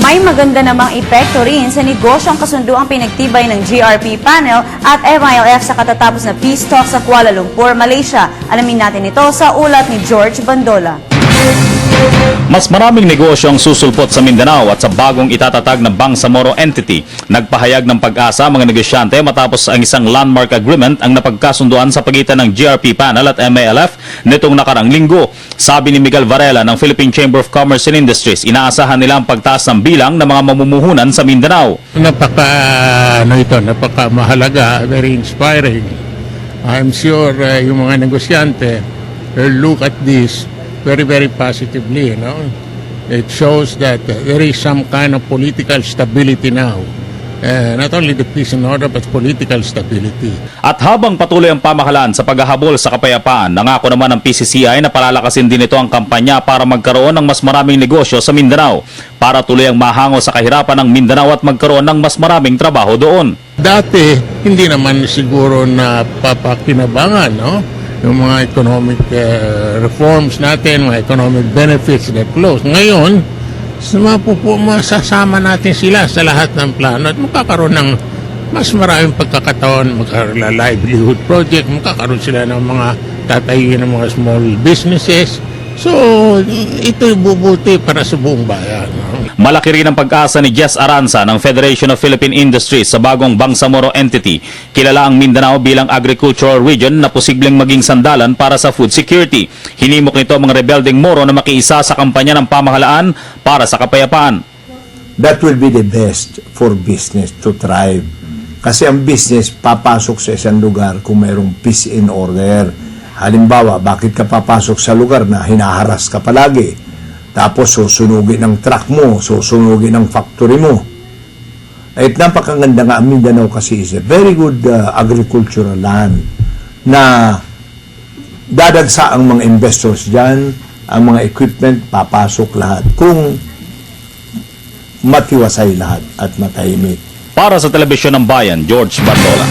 May maganda namang epekto rin sa negosyong kasunduang pinagtibay ng GRP panel at MILF sa katatapos na peace talk sa Kuala Lumpur, Malaysia. Alamin natin ito sa ulat ni George Bandola. Mas maraming negosyo ang susulpot sa Mindanao at sa bagong itatatag na Bangsamoro entity. Nagpahayag ng pag-asa mga negosyante matapos ang isang landmark agreement ang napagkasunduan sa pagitan ng GRP panel at MALF nitong nakarang linggo. Sabi ni Miguel Varela ng Philippine Chamber of Commerce and Industries, inaasahan nila ang pagtaas ng bilang ng mga mamumuhunan sa Mindanao. Napaka, ano ito, napaka mahalaga, very inspiring. I'm sure uh, yung mga negosyante will look at this very, very positively, you know. It shows that uh, there is some kind of political stability now. Uh, not only the peace and order, but political stability. At habang patuloy ang pamahalaan sa paghahabol sa kapayapaan, nangako naman ng PCCI na palalakasin din ito ang kampanya para magkaroon ng mas maraming negosyo sa Mindanao para tuloy ang mahango sa kahirapan ng Mindanao at magkaroon ng mas maraming trabaho doon. Dati, hindi naman siguro na papakinabangan, no? Yung mga economic uh, reforms natin, mga economic benefits that flows. Ngayon, mapupo, masasama natin sila sa lahat ng plano at magkakaroon ng mas maraming pagkakataon, magkakaroon ng livelihood project, magkakaroon sila ng mga tatayuin ng mga small businesses. So, ito bubuti para sa buong bayan. Malaki rin ang pag-asa ni Jess Aranza ng Federation of Philippine Industries sa bagong Bangsamoro entity. Kilala ang Mindanao bilang agricultural region na posibleng maging sandalan para sa food security. Hinimok nito ang mga rebelding Moro na makiisa sa kampanya ng pamahalaan para sa kapayapaan. that will be the best for business to thrive. Kasi ang business papasok sa isang lugar kung mayroong peace and order. Halimbawa, bakit ka papasok sa lugar na hinaharas ka palagi? Tapos susunugin ng truck mo, susunugin ng factory mo. At napakaganda nga ang Mindanao kasi is a very good uh, agricultural land na dadagsa ang mga investors dyan, ang mga equipment papasok lahat. Kung matiwasay lahat at matahimik. Para sa Telebisyon ng Bayan, George Bartola.